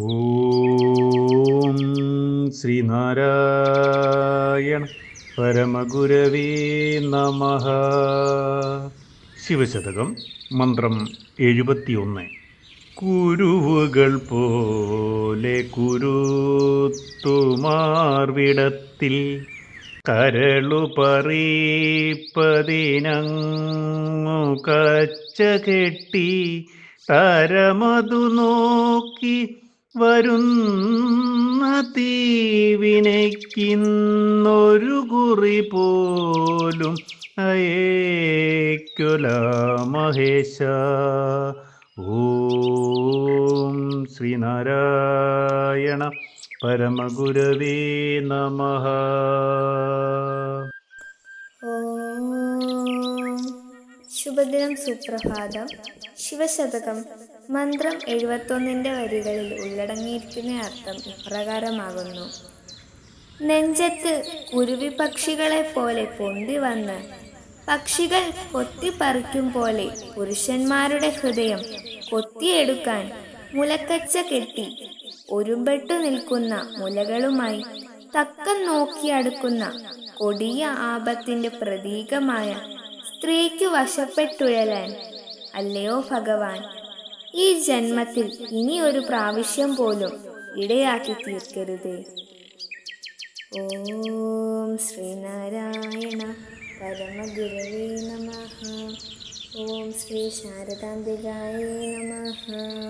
ഓം ശ്രീനാരായണ പരമഗുരവേ നമ. ശിവശതകം മന്ത്രം എഴുപത്തിയൊന്ന്. കുരുവുകൾ പോലെ കുരുത്തുമാർവിടത്തിൽ കരളു പറിപ്പതിനങ്ങു കച്ച കെട്ടി തരമതു നോക്കി വരുന്ന തീവിനയ്ക്കിന്നൊരു കുറി പോലും അയേക്കുല മഹേശ. ഓം ശ്രീനാരായണ പരമഗുരവേ നമഃ. ശുഭദിനം സുപ്രഭാതം. ശിവശതകം. മന്ത്രം എഴുപത്തൊന്നിന്റെ വരികളിൽ ഉള്ളടങ്ങിയിരിക്കുന്ന അർത്ഥം ഇപ്രകാരമാകുന്നു. നെഞ്ചത്ത് കുരുവി പക്ഷികളെ പോലെ പൊന്തി വന്ന് പക്ഷികൾ കൊത്തിപ്പറിക്കും പോലെ പുരുഷന്മാരുടെ ഹൃദയം കൊത്തിയെടുക്കാൻ മുലക്കച്ച കെട്ടി ഒരുമ്പെട്ടു നിൽക്കുന്ന മുലകളുമായി തക്കം നോക്കിയടുക്കുന്ന കൊടിയ ആപത്തിന്റെ പ്രതീകമായ സ്ത്രീക്ക് വശപ്പെട്ടുഴലാൻ അല്ലയോ ഭഗവാൻ? ഈ ജന്മത്തിൽ ഇനി ഒരു പ്രാവശ്യം പോലും ഇടയാക്കി തീർക്കരുതേ. ഓം ശ്രീനാരായണ പരമഗുരവേ നമ. ഓം ശ്രീ ശാരദാംബികായ നമ.